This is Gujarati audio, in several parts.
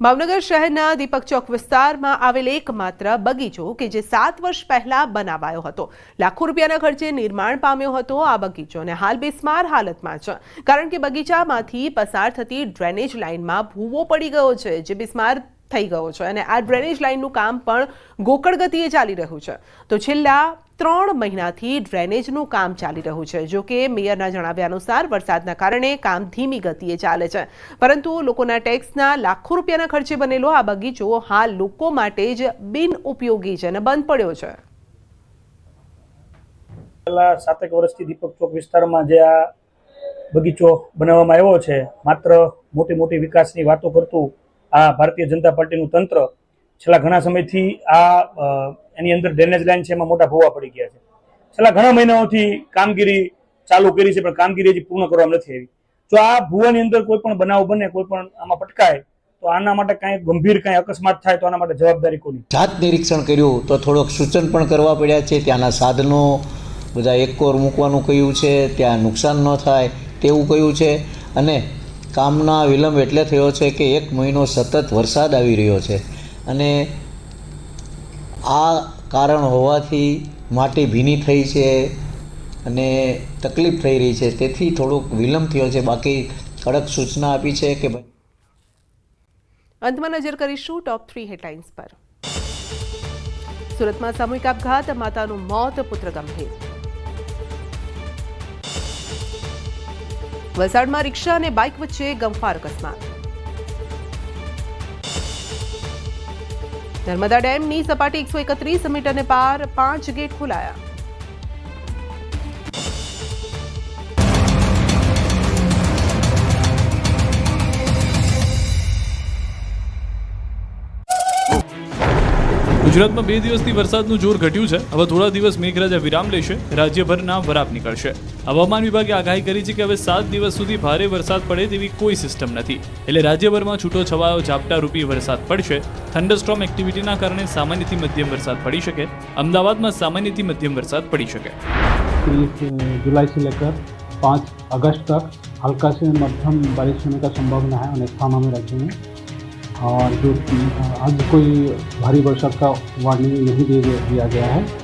ભાવનગર શહેરના દીપક ચોક વિસ્તારમાં આવેલ એકમાત્ર બગીચો કે જે સાત વર્ષ પહેલા બનાવાયો હતો. લાખો રૂપિયાના ખર્ચે નિર્માણ પામ્યો હતો આ બગીચો અને હાલ બેસ્માર હાલતમાં છે. કારણ કે બગીચામાંથી પસાર થતી ડ્રેનેજ લાઇનમાં ભૂવો પડી ગયો છે, જે બિસ્માર થઈ ગયો છે અને આ ડ્રેનેજ લાઇનનું કામ પણ ગોકળ ગતિએ ચાલી રહ્યું છે. તો છેલ્લા ત્રણ મહિનાથી ડ્રેનેજનું કામ ચાલી રહ્યું છે. જો કે મેયરના જણાવ્યા અનુસાર વરસાદના કારણે કામ ધીમી ગતિએ ચાલે છે. પરંતુ લોકોના ટેક્સના લાખો રૂપિયાના ખર્ચે બનેલો આ બગીચો હાલ લોકો માટે જ બિન ઉપયોગી છે અને બંધ પડ્યો છે. છેલ્લા સાતેક વર્ષથી દીપક ચોક વિસ્તારમાં જે આ બગીચો બનાવવામાં આવ્યો છે, માત્ર મોટી મોટી વિકાસની વાતો કરતું આ ભારતીય જનતા પાર્ટીનું તંત્ર છેલ્લા ઘણા સમયથી આ એની અંદર ડ્રેનેજ લાઇન છે, એમાં મોટા ભોવા પડી ગયા છે. છેલ્લા ઘણા મહિનાઓથી કામગીરી ચાલુ કરી છે, પણ કામગીરી હજી પૂર્ણ કરવામાં નથી આવી. જો આ ભૂવાની અંદર કોઈ પણ બનાવ બને, કોઈ પણ આમાં પટકાય, તો આના માટે કાંઈ ગંભીર કાંઈ અકસ્માત થાય, તો આના માટે જવાબદારી કોની? જાત નિરીક્ષણ કર્યું, તો થોડોક સૂચન પણ કરવા પડ્યા છે. ત્યાંના સાધનો બધા એકોર મૂકવાનું કહ્યું છે, ત્યાં નુકસાન ન થાય તેવું કહ્યું છે. અને કામના વિલંબ એટલે થયો છે કે એક મહિનો સતત વરસાદ આવી રહ્યો છે. અને આ કારણ હોવાથી માટી ભીની થઈ છે અને તકલીફ થઈ રહી છે. તેથી થોડોક વિલંબ થયો છે. બાકી કડક સૂચના આપી છે કે અંતમાં નજર કરીશું ટોપ થ્રી હેડલાઇન્સ પર. સુરતમાં સામૂહિક આપઘાત, માતાનું મોત, પુત્ર ગંભીર. વલસાડમાં રિક્ષા અને બાઇક વચ્ચે ગમફાર અકસ્માત. નર્મદા ડેમની સપાટી એકસો એકત્રીસ મીટરને પાર પાંચ ગેટ ખોલાયા. ગુજરાતમાં બે દિવસથી વરસાદનું જોર ઘટ્યું છે હવે થોડા દિવસ મેઘરાજા વિરામ લેશે રાજ્યભરના વરાપ નીકળશે હવામાન વિભાગે આગાહી કરી છે કે હવે સાત દિવસ સુધી ભારે વરસાદ પડે તેવી કોઈ સિસ્ટમ નથી એટલે રાજ્યભરમાં છૂટો છવાયો ઝાપટા રૂપી વરસાદ પડશે થંડરસ્ટ્રોમ એક્ટિવિટીના કારણે સામાન્યથી મધ્યમ વરસાદ પડી શકે અમદાવાદમાં સામાન્યથી મધ્યમ વરસાદ પડી શકે तीस जुलाई से लेकर पाँच अगस्त तक हल्का से मध्यम बारिश होने का संभावना है अनेक स्थानों में राज्य में और जो आज कोई भारी वर्षा का वार्निंग नहीं दे दिया गया है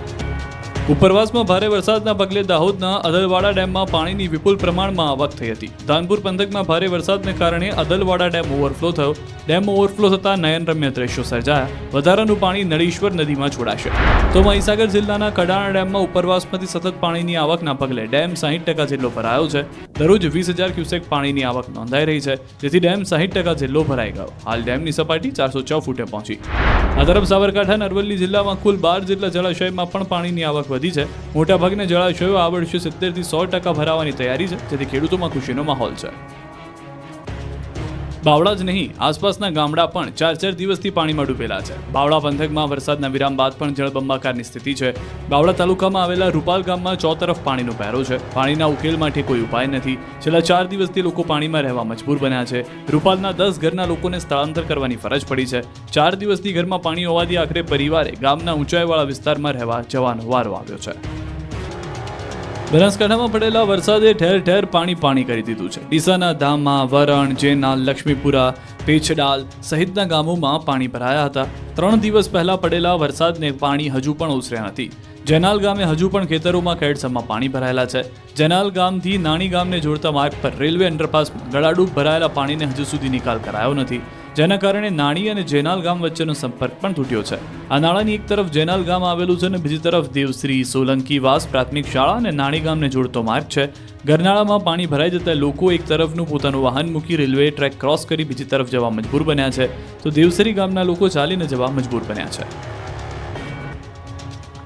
ઉપરવાસમાં ભારે વરસાદના પગલે દાહોદના અદલવાડા ડેમમાં પાણીની વિપુલ પ્રમાણમાં આવક થઈ હતી. ધાનપુર પંથકમાં ભારે વરસાદને કારણે અદલવાડા ડેમ ઓવરફ્લો થયો. ડેમ ઓવરફ્લો થતાં નયનરમ્ય દ્રશ્યો સર્જાયા. વધારાનું પાણી નળીશ્વર નદીમાં છોડાશે. તો મહીસાગર જિલ્લાના કડાણા ડેમમાં ઉપરવાસમાંથી સતત પાણીની આવકના પગલે ડેમ સાહીઠ ટકા જેટલો ભરાયો છે. દરરોજ વીસ હજાર ક્યુસેક પાણીની આવક નોંધાઈ રહી છે. જેથી ડેમ સાહીઠ ટકા જેટલો ભરાઈ ગયો. હાલ ડેમની સપાટી ચારસો છ ફૂટે પહોંચી. આ તરફ સાબરકાંઠા અરવલ્લી જિલ્લામાં કુલ બાર જેટલા જળાશયમાં પણ પાણીની આવક વધી છે. મોટાભાગના જળાશયો આ વર્ષે સિત્તેરથી સો ટકા ભરાવાની તૈયારી છે. જેથી ખેડૂતોમાં ખુશીનો માહોલ છે. બાવળા જ નહીં, આસપાસના ગામડા પણ ચાર ચાર દિવસથી પાણીમાં ડૂબેલા છે. બાવળા પંથકમાં વરસાદના વિરામ બાદ પણ જળબંબાકારની સ્થિતિ છે. બાવળા તાલુકામાં આવેલા રૂપાલ ગામમાં ચો તરફ પાણીનો પહેરો છે. પાણીના ઉકેલ માટે કોઈ ઉપાય નથી. છેલ્લા ચાર દિવસથી લોકો પાણીમાં રહેવા મજબૂર બન્યા છે. રૂપાલના દસ ઘરના લોકોને સ્થળાંતર કરવાની ફરજ પડી છે. ચાર દિવસથી ઘરમાં પાણી હોવાથી આખરે પરિવારે ગામના ઊંચાઈવાળા વિસ્તારમાં રહેવા જવાનો વારો આવ્યો છે. બનાસકાંઠામાં પડેલા વરસાદે ઠેર ઠેર પાણી પાણી કરી દીધું છે. ડીસાના ધામમાં વરણ જેનાલ લક્ષ્મીપુરા, પેછડાલ સહિતના ગામોમાં પાણી ભરાયા હતા. ત્રણ દિવસ પહેલા પડેલા વરસાદને પાણી હજુ પણ ઓસર્યા નથી. જેનાલ ગામે હજુ પણ ખેતરોમાં કેડસમાં પાણી ભરાયેલા છે. જેનાલ ગામથી નાની ગામને જોડતા માર્ગ પર રેલવે અંડરપાસમાં ગળાડૂબ ભરાયેલા પાણીને હજુ સુધી નિકાલ કરાયો નથી. જેના કારણે નાણી અને જેનાલ ગામ વચ્ચેનો સંપર્ક પણ તૂટ્યો છે. આ નાળાની એક તરફ જેનાલ ગામ આવેલું છે અને બીજી તરફ દેવશ્રી, સોલંકી વાસ પ્રાથમિક શાળા અને નાણી ગામને જોડતો માર્ગ છે. ગરનાળામાં પાણી ભરાઈ જતા લોકો એક તરફનું પોતાનું વાહન મૂકી રેલવે ટ્રેક ક્રોસ કરી બીજી તરફ જવા મજબૂર બન્યા છે. તો દેવસરી ગામના લોકો ચાલીને જવા મજબૂર બન્યા છે.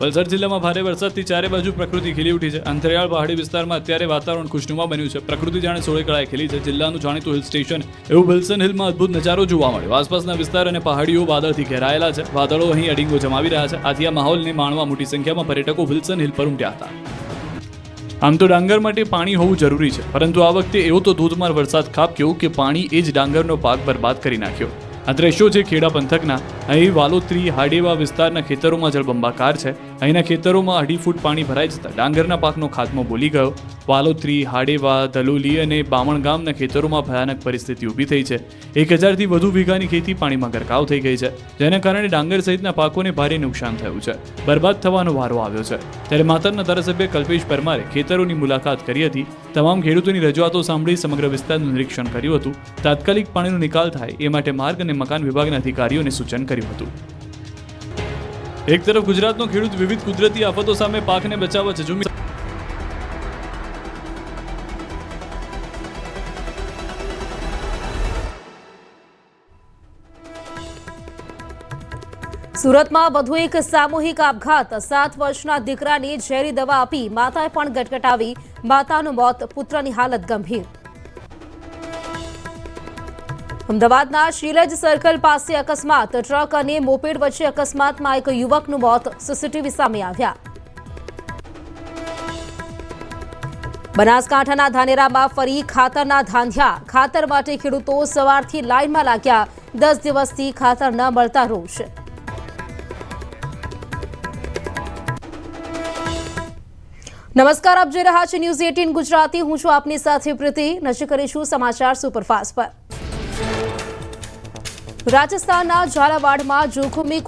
વલસાડ જિલ્લામાં ભારે વરસાદથી ચારે બાજુ પ્રકૃતિ ખીલી ઉઠી છે. અંતરિયાળ પહાડી વિસ્તારમાં અત્યારે વાતાવરણ ખુશનુમા બન્યું છે. પ્રકૃતિ જાણે સોળે કળાએ ખીલી છે. જિલ્લાનું જાણીતું હિલ સ્ટેશન એવું વિલ્સન હિલમાં અદ્ભુત નજારો જોવા મળ્યો. આસપાસના વિસ્તાર અને પહાડીઓ વાદળથી ઘેરાયેલા છે. વાદળો અહીં અડીંગો જમાવી રહ્યા છે. આથી આ માહોલને માણવા મોટી સંખ્યામાં પર્યટકો વિલ્સન હિલ પર ઉમટ્યા હતા. આમ તો ડાંગર માટે પાણી હોવું જરૂરી છે. પરંતુ આ વખતે એવો તો ધોધમાર વરસાદ ખાબક્યો કે પાણી એ જ ડાંગરનો પાક બરબાદ કરી નાખ્યો. આ દ્રશ્યો છે ખેડા પંથકના અહીં વાલોત્રી હાડેવા વિસ્તારના ખેતરોમાં જળબંબાકાર છે. અહીંના ખેતરોમાં અઢી ફૂટ પાણી ભરાઈ જતા ડાંગરના પાકનો ખાત્મો બોલી ગયો. વાલોત્રી, હાડેવા દલોલી અને બામણ ગામના ખેતરોમાં ભયાનક પરિસ્થિતિ ઊભી થઈ છે. એક હજારથી વધુ વીઘાની ખેતી પાણીમાં ગરકાવ થઈ ગઈ છે. જેના કારણે ડાંગર સહિતના પાકોને ભારે નુકસાન થયું છે. બરબાદ થવાનો વારો આવ્યો છે. ત્યારે માતરના ધારાસભ્ય કલ્પેશ પરમારે ખેતરોની મુલાકાત કરી હતી. તમામ ખેડૂતોની રજૂઆતો સાંભળી સમગ્ર વિસ્તારનું નિરીક્ષણ કર્યું હતું. તાત્કાલિક પાણીનો નિકાલ થાય એ માટે માર્ગ અને મકાન વિભાગના અધિકારીઓને સૂચન કર્યું હતું. એક તરફ ગુજરાતનો ખેડૂત વિવિધ કુદરતી આફતો સામે પાકને બચાવે છે. જુમી સુરતમાં વધુ એક સામૂહિક આપઘાત. સાત વર્ષના દીકરાને ઝેરી દવા આપી માતાએ પણ ગટગટાવી માતાનું મોત. પુત્રની હાલત ગંભીર. અમદાવાદના શીલજ સર્કલ પાસે અકસ્માત. ટ્રક અને મોપેડ વચ્ચે અકસ્માતમાં એક યુવકનું મોત સીસીટીવી સામે આવ્યા. બનાસકાંઠાના ધાનેરામાં ફરી ખાતરના ધાંધ્યા. ખાતર માટે ખેડૂતો સવારથી લાઇનમાં લાગ્યા. દસ દિવસથી ખાતર ન મળતા રોષ. નમસ્કાર, આપ જોઈ રહ્યા છે ન્યૂઝ એટીન ગુજરાતી. હું છું આપની સાથે પ્રીતિ. નજર કરીશું સમાચાર સુપરફાસ્ટ પર. રાજસ્થાનના ઝાલાવાડમાં જોખમી